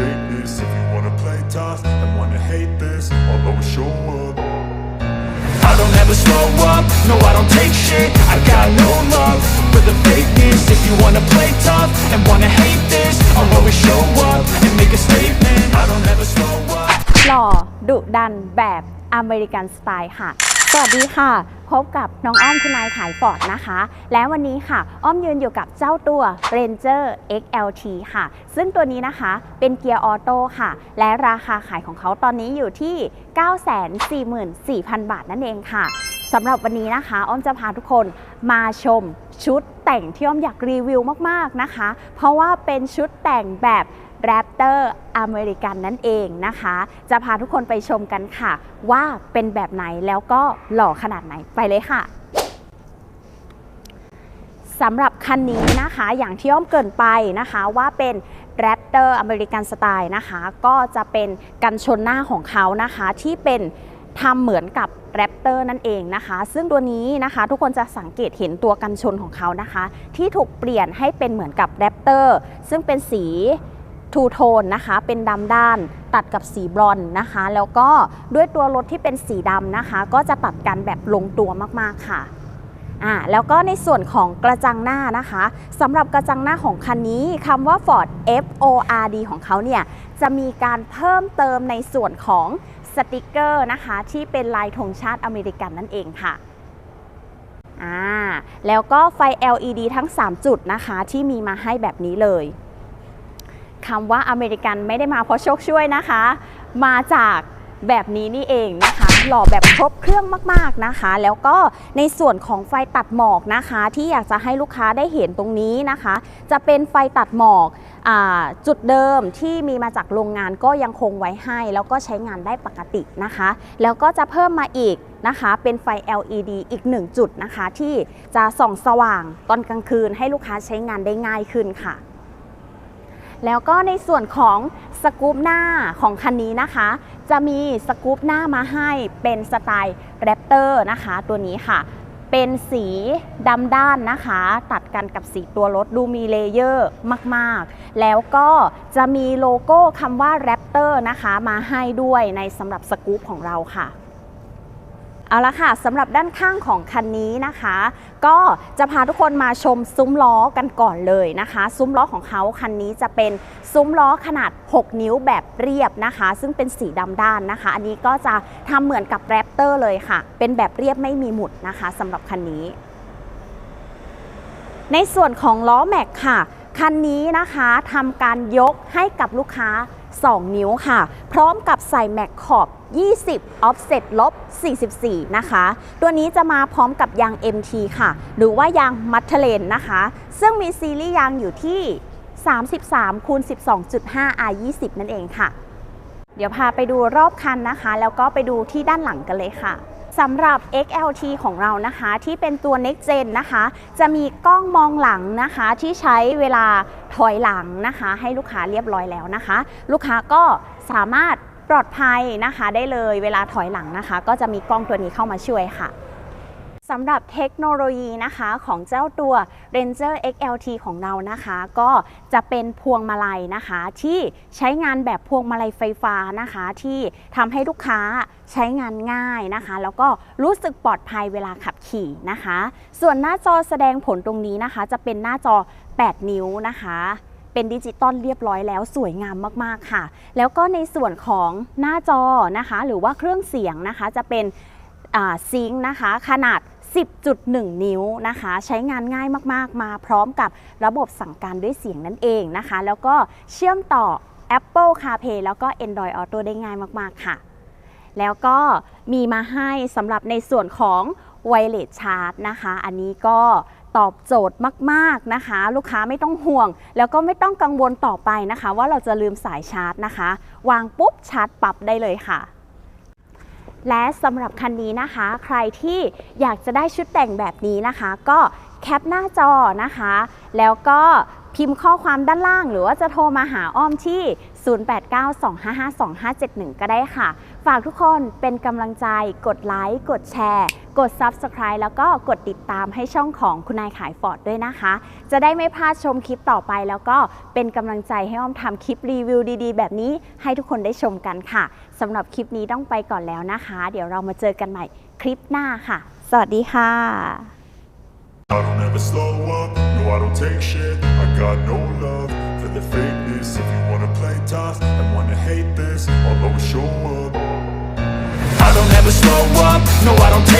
If you wanna play tough and wanna hate this I'll always show up. I don't ever slow up, no I don't take shit. I've got no love for the fakeness. If you wanna play tough and wanna hate this I'll always show up and make a statement. I don't ever slow up. หล่อดุดันแบบอเมริกันสไตล์ค่ะ สวัสดีค่ะ พบกับน้องอ้อมคุณนายขายฟอร์ดนะคะ และวันนี้ค่ะ อ้อมยืนอยู่กับเจ้าตัว Ranger XLT ค่ะ ซึ่งตัวนี้นะคะเป็นเกียร์ออโต้ค่ะ และราคาขายของเขาตอนนี้อยู่ที่ 944,000 บาทนั่นเองค่ะสำหรับวันนี้นะคะ อ้อมจะพาทุกคนมาชมชุด แต่งที่อ้อมอยากรีวิวมากๆนะคะ เพราะว่าเป็นชุดแต่งแบบแรปเตอร์อเมริกันนั่นเองนะคะ จะพาทุกคนไปชมกันค่ะ ว่าเป็นแบบไหนแล้วก็หล่อขนาดไหนไปเลยค่ะสำหรับคันนี้นะคะอย่างที่อ้อมเกินไปนะคะว่าเป็นแรปเตอร์อเมริกันสไตล์นะคะ ก็จะเป็นกันชนหน้าของเขานะคะที่เป็น ทำเหมือนกับแรปเตอร์นั่นเองนะคะ ซึ่งตัวนี้นะคะทุกคนจะสังเกตเห็นตัวกันชนของเขานะคะ ที่ถูกเปลี่ยนให้เป็นเหมือนกับแรปเตอร์ซึ่งเป็นสีทูโทนนะคะ เป็นดำด้านตัดกับสีบรอนซ์นะคะ แล้วก็ด้วยตัวรถที่เป็นสีดำนะคะ ก็จะตัดกันแบบลงตัวมากๆค่ะอ่าแล้วก็ในส่วนของกระจังหน้านะคะสำหรับกระจังหน้าของคันนี้คำว่า Ford F O R D ของเขาเนี่ยจะมีการเพิ่มเติมในส่วนของ สติกเกอร์นะคะที่เป็นลายธงชาติอเมริกันนั่นเองค่ะอ่าแล้วก็ไฟ LED ทั้ง 3 จุดนะคะที่มีมาให้แบบนี้เลยคำว่าอเมริกันไม่ได้มาเพราะโชคช่วยนะคะ มาจากแบบนี้นี่เองนะคะ หล่อแบบครบเครื่องมากๆนะคะ แล้วก็ในส่วนของไฟตัดหมอกนะคะ ที่อยากจะให้ลูกค้าได้เห็นตรงนี้นะคะ จะเป็นไฟตัดหมอก จุดเดิมที่มีมาจากโรงงานก็ยังคงไว้ให้ แล้วก็ใช้งานได้ปกตินะคะ แล้วก็จะเพิ่มมาอีกนะคะเป็นไฟ LED อีก1จุดนะคะ ที่จะส่องสว่างตอนกลางคืนให้ลูกค้าใช้งานได้ง่ายขึ้นค่ะ แล้วก็ในส่วนของสกู๊ปหน้าของคันนี้นะคะ จะมีสกู๊ปหน้ามาให้เป็นสไตล์แรปเตอร์นะคะ ตัวนี้ค่ะ เป็นสีดำด้านนะคะ ตัดกันกับสีตัวรถดูมีเลเยอร์มากๆ แล้วก็จะมีโลโก้คำว่าแรปเตอร์นะคะ มาให้ด้วยในสำหรับสกู๊ปของเราค่ะ เอาละค่ะสำหรับด้านข้างของคันนี้นะคะ ก็จะพาทุกคนมาชมซุ้มล้อกันก่อนเลยนะคะ ซุ้มล้อของเขาคันนี้จะเป็นซุ้มล้อขนาด 6 นิ้วแบบเรียบนะคะ ซึ่งเป็นสีดำด้านนะคะ อันนี้ก็จะทำเหมือนกับแรปเตอร์เลยค่ะ เป็นแบบเรียบไม่มีหมุดนะคะสำหรับคันนี้ ในส่วนของล้อแม็กค่ะคันนี้นะคะทำการยกให้กับลูกค้า 2 นิ้วค่ะ พร้อมกับใส่แม็กขอบ 20 offset ลบ 44 นะคะ ตัวนี้จะมาพร้อมกับยาง MT ค่ะ หรือว่ายางมัทเทเลนนะคะ ซึ่งมีซีรีส์ยางอยู่ที่ 33คูณ12.5 R 20 นั่นเองค่ะ เดี๋ยวพาไปดูรอบคันนะคะ แล้วก็ไปดูที่ด้านหลังกันเลยค่ะ สำหรับ XLT ของเรานะคะที่เป็นตัว Next Gen นะคะ จะมีกล้องมองหลังนะคะที่ใช้เวลาถอยหลังนะคะ ให้ลูกค้าเรียบร้อยแล้วนะคะ ลูกค้าก็สามารถปลอดภัยนะคะได้เลยเวลาถอยหลังนะคะ ก็จะมีกล้องตัวนี้เข้ามาช่วยค่ะ สำหรับเทคโนโลยีนะคะของเจ้าตัว Ranger XLT ของเรานะคะ ก็จะเป็นพวงมาลัยนะคะ ที่ใช้งานแบบพวงมาลัยไฟฟ้านะคะ ที่ทำให้ลูกค้าใช้งานง่ายนะคะ แล้วก็รู้สึกปลอดภัยเวลาขับขี่นะคะ ส่วนหน้าจอแสดงผลตรงนี้นะคะ จะเป็นหน้าจอ 8 นิ้วนะคะเป็นดิจิตอลเรียบร้อยแล้วสวยงามมากๆค่ะ แล้วก็ในส่วนของหน้าจอนะคะ หรือว่าเครื่องเสียงนะคะจะเป็นซิงค์นะคะ ขนาด 10.1 นิ้วนะคะ ใช้งานง่ายมากๆ มาพร้อมกับระบบสั่งการด้วยเสียงนั่นเองนะคะ แล้วก็เชื่อมต่อ Apple CarPlay แล้วก็ Android Auto ได้ง่ายมากๆค่ะ แล้วก็มีมาให้สำหรับในส่วนของ Wireless Charge นะคะ อันนี้ก็ตอบโจทย์มากๆนะคะ ลูกค้าไม่ต้องห่วง แล้วก็ไม่ต้องกังวลต่อไปนะคะ ว่าเราจะลืมสายชาร์จนะคะ วางปุ๊บชาร์จปรับได้เลยค่ะ และสำหรับคันนี้นะคะ ใครที่อยากจะได้ชุดแต่งแบบนี้นะคะ ก็แคปหน้าจอนะคะ แล้วก็พิมพ์ข้อความด้านล่าง หรือว่าจะโทรมาหาอ้อมที่ 0892552571 ก็ได้ค่ะ ฝากทุกคนเป็นกำลังใจกดไลค์กดแชร์ กด Subscribe แล้วก็กดติดตามให้ช่องของคุณนายขายฟอร์ดด้วยนะคะ จะได้ไม่พลาดชมคลิปต่อไป แล้วก็เป็นกำลังใจให้อ้อมทำคลิปรีวิวดีๆ แบบนี้ให้ทุกคนได้ชมกันค่ะสำหรับคลิปนี้ต้องไปก่อนแล้วนะคะ เดี๋ยวเรามาเจอกันใหม่คลิปหน้าค่ะ สวัสดีค่ะ I don't ever slow up, no I don't take shit I got no love for the fakeness If you wanna play tough and wanna hate this I'll always show up I don't ever slow up, no I don't take